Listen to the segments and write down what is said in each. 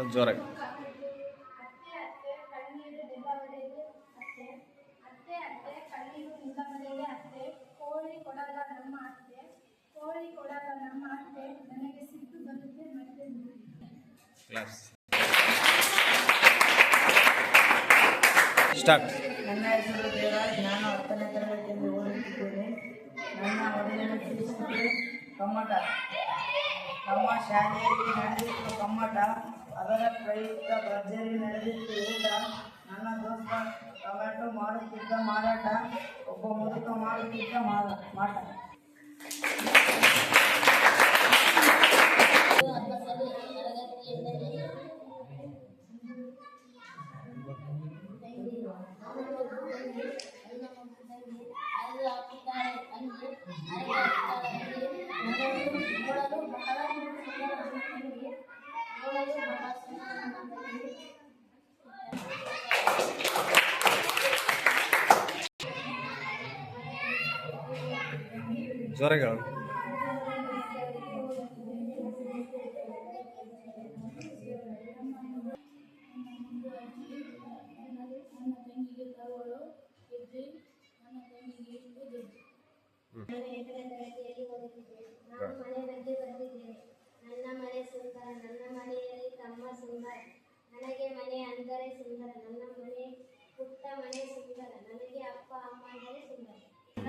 ಸ್ವಲ್ಪ ಜೋರಾಗಿ ಸ್ಟಾರ್ಟ್ ನನ್ನ ಹೆಸರು ದೇವರಾಜ್ ನಾನು ಹತ್ತನೇ ತರಗತಿಯಲ್ಲಿ ಓದುತ್ತಿದ್ದೇನೆ. ನನ್ನ ಮೊದಲನೇ ಕಮ್ಮಟ ನಮ್ಮ ಶಾಲೆಯಲ್ಲಿ ನಡೆದಿತ್ತು ಕಮ್ಮಟ ಅದರ ಪ್ರಯುಕ್ತ ಭರ್ಜರಿ ನಡೆದಿತ್ತು ಊಟ ನನ್ನ ದೋಸ್ತ ಟೊಮೆಟೊ ಮಾಡುತ್ತಿದ್ದ ಮಾರಾಟ ಒಬ್ಬ ಮುದುಕ ಮಾಡುತ್ತಿದ್ದ ಮಾರ ಮಾಟ ಜೋರಾಗಿ ಹೇಳು ನನ್ನ ತಂಗಿಗೆ ತರುವಳು ಓದುತ್ತಿದ್ದೇನೆ ನಾನು ಮನೆ ಬಗ್ಗೆ ಬರೆದಿದ್ದೇನೆ ನನ್ನ ಮನೆ ಸುಂದರ ನನ್ನ ಮನೆಯಲ್ಲಿ ತಮ್ಮ ಸುಂದರ ನನಗೆ ಮನೆ ಅಂದರೆ ಸುಂದರ ನನ್ನ ಮನೆ ಪುಟ್ಟ ಮನೆ ಸುಂದರ ನನಗೆ ಅಪ್ಪ ಅಮ್ಮ ಅಂದರೆ ಸುಂದರ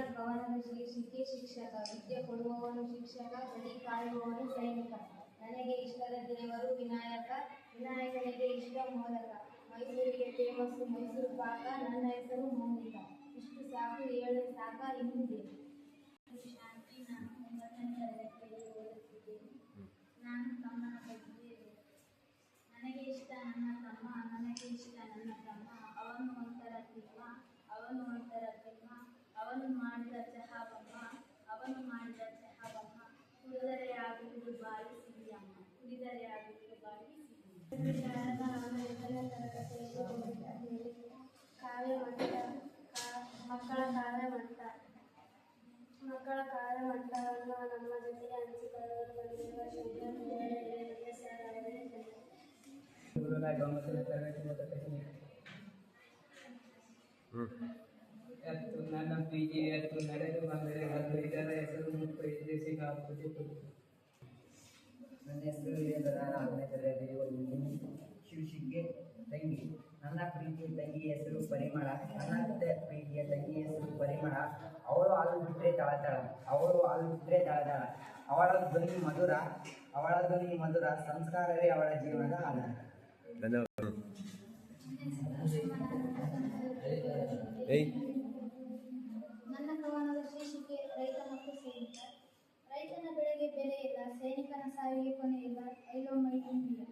ಕವನದ ಶೀರ್ಷಿಕೆ ಶಿಕ್ಷಕ ವಿದ್ಯೆ ಕೊಡುವವನು ಶಿಕ್ಷಕ ಗಡಿ ಕಾಯುವವನು ಸೈನಿಕ. ನನಗೆ ಇಷ್ಟದ ದೇವರು ವಿನಾಯಕ, ವಿನಾಯಕನಿಗೆ ಇಷ್ಟ ಮೋದಕ. ಮೈಸೂರಿಗೆ ಫೇಮಸ್ಸು ಮೈಸೂರು ಪಾಕ, ನನ್ನ ಹೆಸರು ಮೌನಿಕ ಇಷ್ಟು ಸಾಕು ಏಳು ಸಾಕ, ಇನ್ನೂ ಬೇಕು ಶಾಂತಿ ನಾನು ಒಂಬತ್ತನೇ ನಾನು ತಮ್ಮನ ಬಗ್ಗೆ ನನಗೆ ಇಷ್ಟ ನನ್ನ ತಮ್ಮ, ನನಗೆ ಇಷ್ಟ ನನ್ನ ತಮ್ಮ. ಅವನು ಒಂಥರ ತಿಮ್ಮ ಅವನು ಒಂಥರ ತಿಮ್ಮ ಅವನು ಮಾಡಿದ ಚಹಾ ಬಮ್ಮ ಅವನು ಮಾಡಿದ ಚಹಾ ಬಮ್ಮ ಕುಡಿದರೆ ಆಗುವುದು ಬಾಯಿ ಸಿಹಿಯಮ್ಮ. ಕುಡಿದರೆ ಆಗುವುದು ಬಾಯಿ ಸಿಹಿ ಶಾರದಾ ನಾನು ಎಂಟನೇ ತರಗತಿಯಲ್ಲಿ ಕಾವ್ಯ ಮಂಟ ಮಕ್ಕಳ ಕಾರ್ಯ ಮಟ್ಟ. ಮಕ್ಕಳ ಕಾರ್ಯಮಟ್ಟವನ್ನು ನಮ್ಮ ಜೊತೆಗೆ ಹಂಚಿಕೊಳ್ಳಲು ಬಂದಿರುವ ಶಂಕರ್ ಸರ್. ಒಂಬತ್ತನೇ ತರಗತಿ ಹ್ಞೂ ಎತ್ತು ಪ್ರೀತಿ ಎತ್ತು ನಡೆದು ಬಂದರೆ ಅದು ಇದರ ಹೆಸರು ಮುತ್ತು ಎದ್ದೇಸಿ ಹಾಕುತ್ತಿತ್ತು ನನ್ನ ಹೆಸರು ವೀರೇಂದ್ರ ನಾಲ್ಕನೇ ತರಗತಿಯಲ್ಲಿ ಓದುತ್ತಿದ್ದೀನಿ ಶಿವಶಿಗೆ ತಂಗಿ. ನನ್ನ ಪ್ರೀತಿಯ ತಂಗಿ ಹೆಸರು ಪರಿಮಳ. ನನ್ನ ಪ್ರೀತಿಯ ತಂಗಿ ಹೆಸರು ಪರಿಮಳ. ಅವಳು ಹಾಲು ಬಿಟ್ಟರೆ ತಳತಳ. ಅವಳು ಹಾಲು ಬಿಟ್ಟರೆ ತಳತಳ. ಅವಳ ಧ್ವನಿ ಮಧುರ. ಅವಳ ಧ್ವನಿ ಮಧುರ. ಸಂಸ್ಕಾರವೇ ಅವಳ ಜೀವನದ ಆಧಾರ. ಧನ್ಯವಾದ ಏಯ್ ನನ್ನ ಕವನದ ಶೀರ್ಷಿಕೆ ರೈತ ಮತ್ತು ಸೈನಿಕ ರೈತನ ಬೆಳೆಗೆ ಬೆಲೆ ಇಲ್ಲ ಸೈನಿಕನ ಸಾವಿಗೆ ಕೊನೆ ಇಲ್ಲ ಐಲೋ ಮೈ ಇಂಡಿಯಾ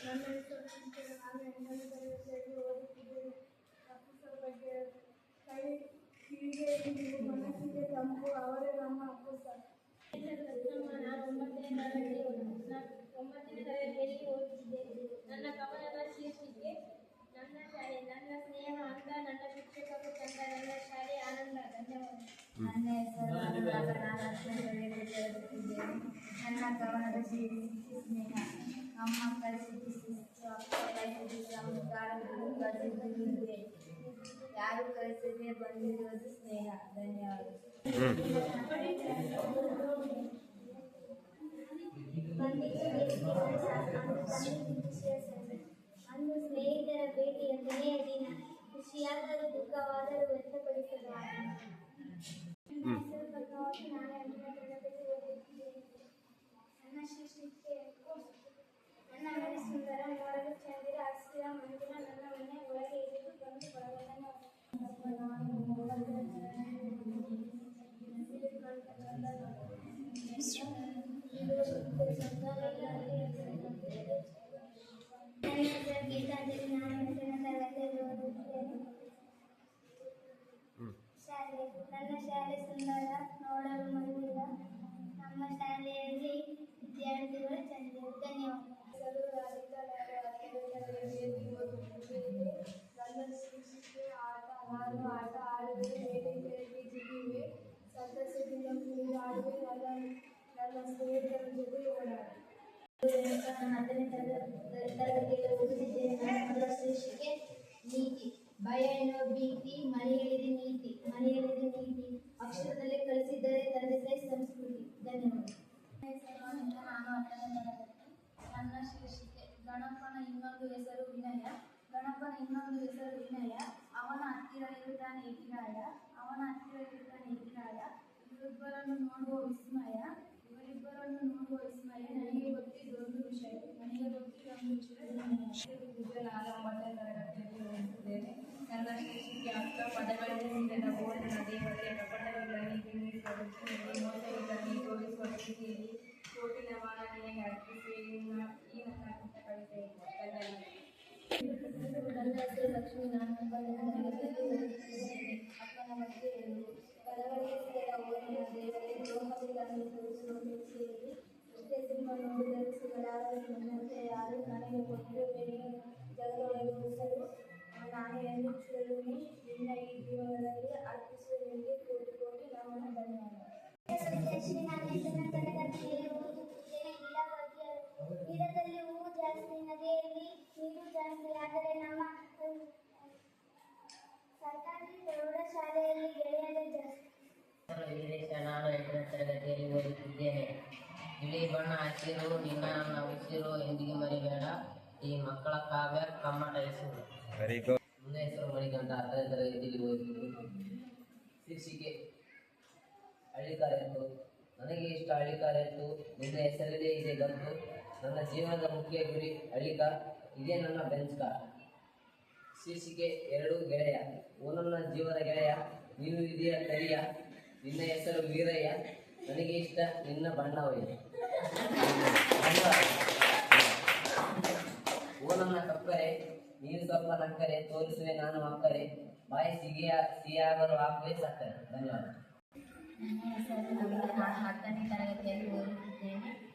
ನನ್ನ ಹೆಸರು ಶಂಕರ. ನಾನು ಎಂಟನೇ ತರಗತಿಯಲ್ಲಿ ಓದುತ್ತಿದ್ದೇನೆ ಅಪ್ಪುಸ ಬಗ್ಗೆ ಕೈ ಹೀಗೆ ನೀವು ಮನಸ್ಸಿಗೆ ತಂಪು ಅವರೇ ನಮ್ಮ ಅಪ್ಪುಸ ನಾನು ಒಂಬತ್ತನೇ ತರಗತಿ ಒಂಬತ್ತನೇ ತರಗತಿಯಲ್ಲಿ ಓದುತ್ತಿದ್ದೇನೆ ನನ್ನ ಕವನದ ಶೀರ್ಷಿಕೆ ನನ್ನ ಶಾಲೆ, ನನ್ನ ಸ್ನೇಹ ಅಂದ ನನ್ನ ಶಿಕ್ಷಕರು, ತಂದ, ನನ್ನ ಶಾಲೆ ಆನಂದ ಧನ್ಯವಾದ ನನ್ನ ಹೆಸರು ಅನುರಾಗ ನಾನು ಹತ್ತನೇ ತರಗತಿಯಲ್ಲಿ ಓದುತ್ತಿದ್ದೇನೆ ನನ್ನ ಕವನದ ಶೀರ್ಷಿಕೆ ಸ್ನೇಹ ಅಮ್ಮ ಕಲಿಸಿದ್ದು ಶಿಸ್ತು ಅಪ್ಪ ಕಲಿಸಿದ್ದು ಸಂಸ್ಕಾರ ಗುರು ಕಲಿಸಿದ್ದು ವಿದ್ಯೆ ಯಾರು ಕಲಿಸದೆ ಬಂದಿರುವುದು ಸ್ನೇಹ ಧನ್ಯವಾದ ಖುಷಿಯಾದರೂ ದುಃಖವಾದರೂ ವ್ಯಕ್ತಪಡಿಸಬಾರದು ಹ್ಞೂ ನನ್ನ ಶೀರ್ಷಿಕೆ ನನ್ನ ಮನೆ ಸುಂದರ ನೋಡಲು ಚಂದಿರ ಹಸಿರ ಮಂದಿರ ನನ್ನ ಮನೆ ಒಳಗೆ ಇದ್ದು ಬಂದು ಬರಗಳನ್ನು ನನ್ನ ವಿದ್ಯಾರ್ಥಿಗಳು ಚಂದ ಧನ್ಯವಾದ ನನ್ನ ಆಟ ನಾನು ಆಟ ಆಡುವೆ ಮೇಲೆ ಕೆಳಗೆ ಜಿಗಿಯುವೆ ಸಂತಸದಿಂದ ತರಗತಿಯಲ್ಲಿ ಓದುತ್ತಿದ್ದೇನೆ ನೀತಿ ಭಯ ಎನ್ನುವ ಭೀತಿ, ಮನೆಯಲ್ಲಿದೆ ನೀತಿ ಮನೆಯಲ್ಲಿದೆ ನೀತಿ. ಅಕ್ಷರದಲ್ಲಿ ಕಲಿಸಿದರೆ ತಂದೆ ತಾಯಿ ಸಂಸ್ಕೃತಿ ಧನ್ಯವಾದ ನಾನು ಹತ್ತನೇ ತರಗತಿ ನನ್ನ ಶೀರ್ಷಿಕೆ ಗಣಪನ ಇನ್ನೊಂದು ಹೆಸರು ವಿನಯ. ಗಣಪನ ಇನ್ನೊಂದು ಹೆಸರು ವಿನಯ. ಅವನ ಹತ್ತಿರ ಇರುತ್ತಾನೆ ಎಕಿರಾಯ ಅವನ ಹತ್ತಿರ ಇರುತ್ತಾನೆ ಎಕಿರಾಯ ಇವರಿಬ್ಬರನ್ನು ನೋಡುವ ವಿಸ್ಮಯ. ಇವರಿಬ್ಬರನ್ನು ನೋಡುವ ವಿಸ್ಮಯ. ನನಗೆ ಗೊತ್ತಿದ್ದೊಂದು ವಿಷಯ. ನನಗೆ ಗೊತ್ತಿದ್ದೊಂದು ವಿಷಯ. ನಾನು ಒಂಬತ್ತನೇ ತರಗತಿಯಲ್ಲಿ ಓದುತ್ತಿದ್ದೇನೆ. ನನ್ನ ಶಿಕ್ಷಕಿ ಅಕ್ಕ ಪದಗಳಿಗೆ ನೀಡಿದ ಬೋಧನ ದೇವತೆ ಕಪಟಗಳನ್ನು ಕಿಣಿಸುವ ಮೋಸಗಳನ್ನು ತೋರಿಸುವ ರೀತಿಯಲ್ಲಿ ಕೋಟಿನ ಸೇರ ಓದಿನ ನೋಡಿದರೂ ಯಾರು ನನಗೆ ಕೊಟ್ಟರು ಬೇರೆ ಜಗದೊಳಗೆ ಉಸಿರು ನಾನು ಈ ಜೀವನದಲ್ಲಿ ಅರ್ಪಿಸುವ ನಿನಗೆ ಕೋಟಿ ಕೋಟಿ ನಮನ ಧನ್ಯವಾದ ವಿದ್ಯಾಶ್ರೀ ನಾನು ಇದನ್ನು ತರಗತಿಯಲ್ಲಿ ಓದುತ್ತಿದ್ದೇನೆ ಹೂವು ಜಾಸ್ತಿ ನದಿಯಲ್ಲಿ ನೀರು ಜಾಸ್ತಿ ಆದರೆ ನಮ್ಮ ಸರ್ಕಾರಿ ಪ್ರೌಢಶಾಲೆಯಲ್ಲಿ ಹೆಸರು ವೀರೇಶ ನಾನು ಎಂಟನೇ ತರಗತಿಯಲ್ಲಿ ಓದುತ್ತಿದ್ದೇನೆ. ಬಿಳಿ ಬಣ್ಣ ಹಸಿರು ನಿನ್ನ ನನ್ನ ಉಸಿರು ಎಂದಿಗೆ ಮರಿಬೇಡ. ಈ ಮಕ್ಕಳ ಕಾವ್ಯ ಕಮ್ಮಟ ಹೆಸರು ವೆರಿ ಗುಡ್ ಹೆಸರು ಮಣಿಕಂಠ ಹತ್ತನೇ ತರಗತಿಯಲ್ಲಿ ಓದುತ್ತಿದ್ದು ಶೀರ್ಷಿಕೆ ಹಳ್ಳಿಕಾರಿತ್ತು ನನಗೆ ಇಷ್ಟ ಹಳ್ಳಿಕಾರ ಎತ್ತು ನಿನ್ನ ಹೆಸರಲ್ಲೇ ಇದೆ ಗಂತು ನನ್ನ ಜೀವನದ ಮುಖ್ಯ ಗುರಿ ಹಳ್ಳಿಕ. ಇದೇ ನನ್ನ ಬೆಂಚ್ ಕಾರ್. ಶೀರ್ಷಿಕೆ ಎರಡು ಗೆಳೆಯ. ಓ ನನ್ನ ಜೀವದ ಗೆಳೆಯ. ನೀನು ಇದೆಯ ಕರಿಯ. ನಿನ್ನ ಹೆಸರು ವೀರಯ್ಯ. ನನಗೆ ಇಷ್ಟ ನಿನ್ನ ಬಣ್ಣವಯ್ಯ ಓನನ್ನ ಓ ನನ್ನ ನೀನು ಸ್ವಲ್ಪ ನಕ್ಕರೆ, ತೋರಿಸುವೆ ನಾನು ಅಕ್ಕರೆ ಬಾಯಿ ಸಿಗಿಯ ಸಿಹಿಯಾಗಲು ಹಾಕುವೆ ಸಕ್ಕರೆ. ಧನ್ಯವಾದ.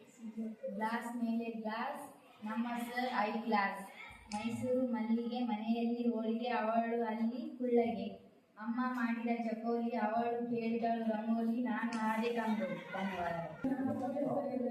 ನಾನು ಗ್ಲಾಸ್ ಮೇಲೆ ಗ್ಲಾಸ್, ನಮ್ಮ ಸರ್ ಐ ಗ್ಲಾಸ್. ಮೈಸೂರು ಮಲ್ಲಿಗೆ ಮನೆಯಲ್ಲಿ ಹೋಳಿಗೆ, ಅವಳು ಅಲ್ಲಿ ಕುಳ್ಳಗೆ. ಅಮ್ಮ ಮಾಡಿದ ಚಕೋಲಿ ಅವಳು ಕೇಳಿದಳು ರಂಗೋಲಿ ನಾನು ಆದೆ ಕಂಗೋಲಿ ಧನ್ಯವಾದಗಳು